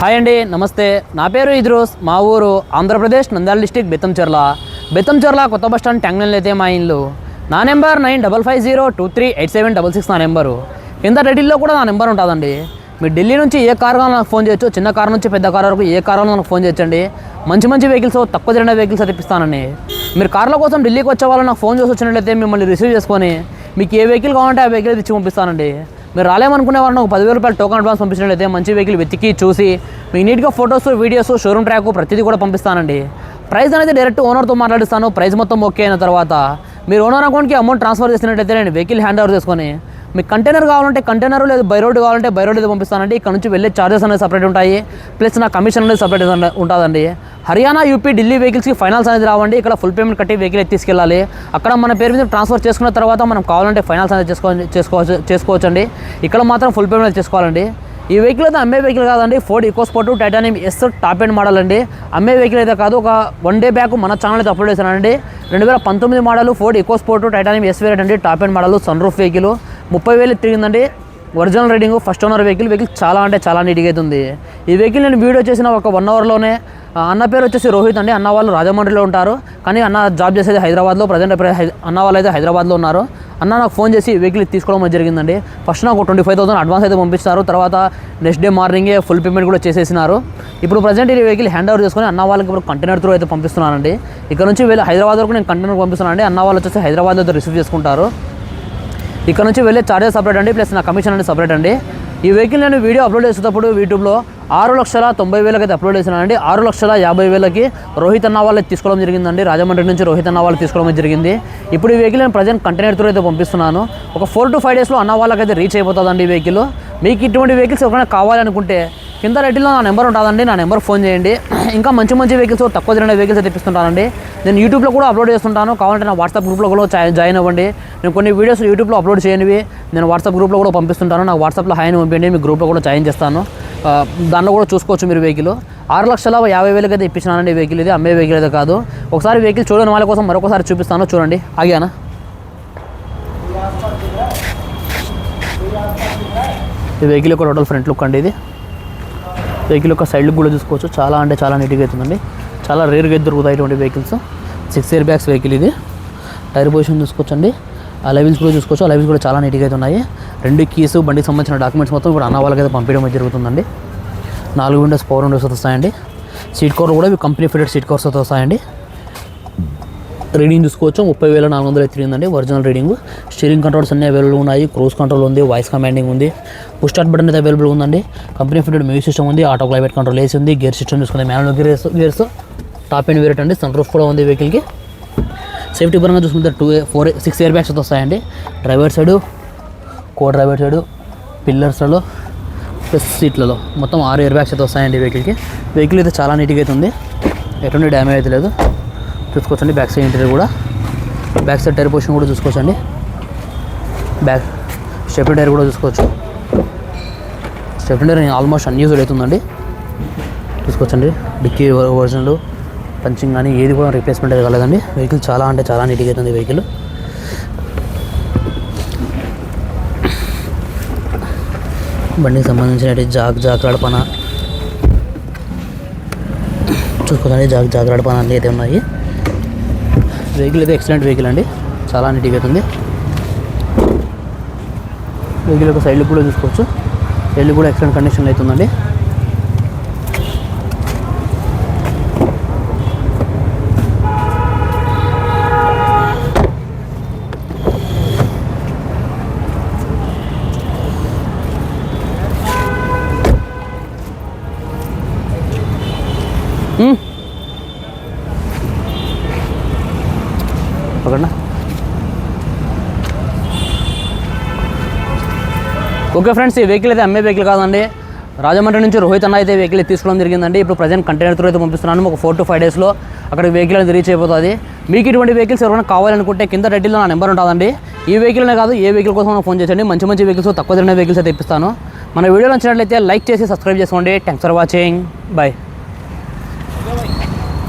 Hi అండి నమస్తే. నా పేరు ఇద్రోస్. మా ఊరు ఆంధ్రప్రదేశ్ నంద్యాల డిస్టిక్ బెత్తంచెర్ల. బెత్తంచెర్ల కొత్త బస్ స్టాండ్ ట్యాంగ్నల్ అయితే మా ఇల్లు. నా number nine double five zero two three eight seven double six నా నెంబరు. కింద టైటిల్లో కూడా నా నెంబర్ ఉంటుందండి. మీరు ఢిల్లీ నుంచి ఏ కారు కావాలో నాకు ఫోన్ చేయొచ్చు. చిన్న కార్ నుంచి పెద్ద కార్ వరకు ఏ కారు నాకు ఫోన్ చేయొచ్చండి. మంచి మంచి వెహికల్స్ తక్కువ తిరిగిన వెహికల్స్ తెప్పిస్తానండి మీరు కార్ల కోసం ఢిల్లీకి వచ్చే వాళ్ళు నాకు ఫోన్ చేసి వచ్చినట్లయితే మిమ్మల్ని రిసీవ్ చేసుకొని మీకు ఏ వెహికల్ కావాలంటే ఆ వెహికల్ ఇచ్చి పంపిస్తానండి. మీరు రాలేమనుకునే వారిని ఒక పదివేల రూపాయలు టోకన్ అడ్వాన్స్ పంపించినట్లయితే మంచి వెహికల్ వెతికి చూసి మీకు నీట్గా ఫొటోస్ వీడియోస్ షోరూమ్ ట్రాక్ ప్రతిదీ కూడా పంపిస్తానండి. ప్రైస్ అనేది డైరెక్ట్ ఓనర్తో మాట్లాడిస్తాను. ప్రైస్ మొత్తం ఓకే అయిన తర్వాత మీరు ఓనర్ అకౌంట్కి అమౌంట్ ట్రాన్స్ఫర్ చేసినట్టయితే నేను వెహికల్ హ్యాండ్ ఓవర్ చేసుకొని మీకు కంటైనర్ కావాలంటే కంటైనర్ లేదు బై రోడ్ కావాలంటే బై రోడ్ అయితే పంపిస్తానండి. ఇక్కడ నుంచి వెళ్ళే చార్జెస్ అనేది సపరేట్ ఉంటాయి. ప్లస్ నా కమిషన్ అనేది సపరేట్ ఉంటుందండి. హర్యానా యూపీ ఢిల్లీ వెహికల్స్కి ఫైనాన్స్ అనేది రావండి. ఇక్కడ ఫుల్ పేమెంట్ కట్టి వెహికల్ అయితే తీసుకెళ్ళాలి. అక్కడ మన పేరు మీద ట్రాన్స్ఫర్ చేసుకున్న తర్వాత మనం కావాలంటే ఫైనాన్స్ అనేది చేసుకో చేసుకోవచ్చు చేసుకోవచ్చండి. ఇక్కడ మాత్రం ఫుల్ పేమెంట్ చేసుకోవాలండి. ఈ వెహికల్ అయితే అమ్మే వెహికల్ కాదండి. Ford EcoSport titanium S top end model అండి. అమ్మే వెహికల్ అయితే కాదు ఒక వన్ డే బ్యాక్ మన ఛానల్ అయితే అప్లోడ్ చేశానండి. రెండు వేల పంతొమ్మిది model Ford EcoSport titanium S variant అండి. Top end model sunroof vehicle ముప్పై వేలు తిరిగిందండి. Original riding first owner vehicle vehicle చాలా అంటే చాలా నీట్గా అవుతుంది ఈ వెహికల్ నేను వీడియో చేసిన ఒక వన్ అవర్లోనే అన్న పేరు వచ్చేసి రోహిత్ అండి. అన్న వాళ్ళు రాజమండ్రిలో ఉంటారు. కానీ అన్న జాబ్ చేసేది హైదరాబాద్లో ప్రజెంట్ అన్న వాళ్ళు అయితే హైదరాబాద్లో ఉన్నారు. అన్న నాకు ఫోన్ చేసి వెహికల్ తీసుకోవడం జరిగిందండి. ఫస్ట్ నాకు ట్వంటీ ఫైవ్ థౌసండ్ అడ్వాన్స్ అయితే పంపించినారు. తర్వాత నెక్స్ట్ డే మార్నింగే ఫుల్ పేమెంట్ కూడా చేసేసినారు. ఇప్పుడు ప్రజెంట్ ఈ వెహికల్ హ్యాండ్ ఓవర్ చేసుకొని అన్న వాళ్ళకి ఇప్పుడు కంటైనర్ త్రూ అయితే పంపిస్తున్నానండి. ఇక్కడ నుంచి వెళ్ళి హైదరాబాద్ వరకు నేను కంటైనర్ పంపిస్తున్నానండి. అన్న వాళ్ళు వచ్చేసి హైదరాబాద్ అయితే రిసీవ్ చేసుకుంటారు. ఇక్కడ నుంచి వెళ్ళే చార్జెస్ సపరేట్ అండి ప్లస్ నా కమిషన్ అనేది సపరేట్ అండి. ఈ వెహికల్ నేను వీడియో అప్లోడ్ చేసేటప్పుడు యూట్యూబ్లో ఆరు లక్షల తొంభై వేలకి అయితే అప్లోడ్ చేసినానండి ఆరు లక్షల యాభై వేలకి రోహిత్ అన్న వాళ్ళకి తీసుకోవడం జరిగిందండి. రాజమండ్రి నుంచి రోహిత్ అన్న వాళ్ళకి తీసుకోవడం జరిగింది. ఇప్పుడు ఈ వెహికల్ నేను ప్రజెంట్ కంటైనర్ త్రూ అయితే పంపిస్తున్నాను. ఒక ఫోర్ టు ఫైవ్ డేస్లో అన్న వాళ్ళకైతే రీచ్ అయిపోతుందండి ఈ వెహికల్. మీకు ఇటువంటి వెహికల్స్ ఎవరైనా కావాలనుకుంటే కింద రెడ్డిలో నా నెంబర్ ఉంటుందండి నా నెంబర్ ఫోన్ చేయండి. ఇంకా మంచి మంచి వెహికల్స్ తక్కువ తిరిగిన వెహికల్స్ తెప్పిస్తుంటానండి. నేను యూట్యూబ్లో కూడా అప్లోడ్ చేస్తుంటాను. కావాలంటే నా వాట్సాప్ గ్రూప్లో కూడా జాయిన్ అవ్వండి. నేను కొన్ని వీడియోస్ యూట్యూబ్లో అప్లోడ్ చేయనివి. నేను వాట్సాప్ గ్రూప్లో కూడా పంపిస్తుంటాను. నాకు వాట్సాప్లో హాయ్ పంపండి పంపించండి మీ గ్రూప్లో కూడా జాయిన్ చేస్తాను. దానిలో దాంట్లో కూడా చూసుకోవచ్చు మీరు వెహికల్ ఆరు లక్షల యాభై వేలకి అయితే ఇప్పించినానండి వెహికల్ ఇది. అమ్మే వెహికల్ అయితే కాదు. ఒకసారి వెహికల్ చూడని వాళ్ళ కోసం మరొకసారి చూపిస్తాను. చూడండి. ఆగానా? ఈ వెహికల్ యొక్క టోటల్ ఫ్రంట్ లుక్ అండి ఇది. వెహికల్ యొక్క సైడ్ కూడా చూసుకోవచ్చు. చాలా అంటే చాలా నీట్గా అవుతుందండి. చాలా రేర్గా దొరుకుతాయి ఇటువంటి vehicles. Six airbags vehicle ఇది. టైర్ పొజిషన్ చూసుకోవచ్చండి. ఆ లెవెల్స్ కూడా చూసుకోవచ్చు. ఆ లెవెల్స్ కూడా చాలా నీట్గా అయితే ఉన్నాయి రెండు కీస్ బండికి సంబంధించిన డాక్యుమెంట్స్ మొత్తం ఇప్పుడు అన్న వాళ్ళకి అయితే పంపించడం జరుగుతుందండి. నాలుగు విండోస్ పవర్ విండోస్ వస్తాయండి. సీట్ కవర్ కూడా ఇవి కంపెనీ ఫిటెడ్ సీట్ కవర్స్ వస్తాయండి. రీడింగ్ చూసుకోవచ్చు. ముప్పై వేల నాలుగు వందలు తిరిగిందండి. Original reading. స్టీరింగ్ కంట్రోల్స్ అన్ని అవైలబుల్ ఉన్నాయి. క్రూజ్ కంట్రోల్ ఉంది. వాయిస్ కమాండింగ్ ఉంది. పుష్ స్టార్ట్ బటన్ అయితే అవైలబుల్ ఉందండి. కంపెనీ ఫిటెడ్ మ్యూజిక్ సిస్టమ్ ఉంది. ఆటో క్లైమేట్ కంట్రోల్ వేసి ఉంది. గేర్ సిస్టమ్ చూసుకుంది manual gears gears top end variant అండి. సన్ రూఫ్ కూడా ఉంది వెహికల్కి సేఫ్టీ పరంగా చూసుకుంటే two four six airbags అయితే వస్తాయండి. Driver side co driver side పిల్లర్స్లలో plus సీట్లలో మొత్తం ఆరు ఇయర్ బ్యాగ్స్ అయితే వస్తాయండి వెహికల్కి వెహికల్ అయితే చాలా నీట్గా అయితే ఉంది. ఎటువంటి డ్యామేజ్ అయితే లేదు. చూసుకోవచ్చండి. బ్యాక్ సైడ్ ఇంటీరియర్ కూడా. బ్యాక్ సైడ్ టైర్ పొజిషన్ కూడా చూసుకోవచ్చండి. బ్యాక్ స్టెప్ టైర్ కూడా చూసుకోవచ్చు. స్టెప్ టైర్ ఆల్మోస్ట్ అన్యూజ్డ్ అవుతుందండి. చూసుకోవచ్చండి. డిక్కీ ఒరిజినల్ పంచింగ్ కానీ ఏది కూడా రీప్లేస్మెంట్ అయితే కాలేదండి. వెహికల్ చాలా అంటే చాలా నీట్గా అవుతుంది వెహికల్ బండికి సంబంధించిన జాగ్ జాగ్ గడపన చూసుకోవచ్చండి. జాగ్ జాగ్ గడపన అన్నీ అయితే ఉన్నాయి. వెహికల్ అయితే ఎక్సలెంట్ వెహికల్ అండి. చాలా నీట్గా అవుతుంది వెహికల్ యొక్క సైడ్లు కూడా చూసుకోవచ్చు. సైడ్లు కూడా ఎక్సలెంట్ కండిషన్లో అవుతుందండి మ్మ్. ఓకే ఫ్రెండ్స్ ఈ వెహికల్ అయితే అమ్మే వెహికల్ కాదండి. రాజమండ్రి నుంచి రోహిత్ అన్న అయితే వెహికల్ తీసుకోవడం జరిగిందండి. ఇప్పుడు ప్రజెంట్ కంటైనర్ అయితే పంపిస్తున్నాను. ఒక ఫోర్ టు ఫైవ్ డేస్లో అక్కడ వెహికల్ అనేది రీచ్ అయిపోతుంది. మీకు ఇటువంటి వెహికల్స్ ఎవరైనా కావాలనుకుంటే కింద రెడ్డిలో నా నెంబర్ ఉంటుందండి. ఈ వెహికల్నే కాదు ఏ వెహికల్ కోసం ఫోన్ చేయండి మంచి మంచి వెహికల్స్ తక్కువ తిరిగిన వెహికల్స్ అయితే ఇప్పిస్తాను. మన వీడియో నచ్చినట్లయితే లైక్ చేసి సబ్స్క్రైబ్ చేసుకోండి. Thanks for watching bye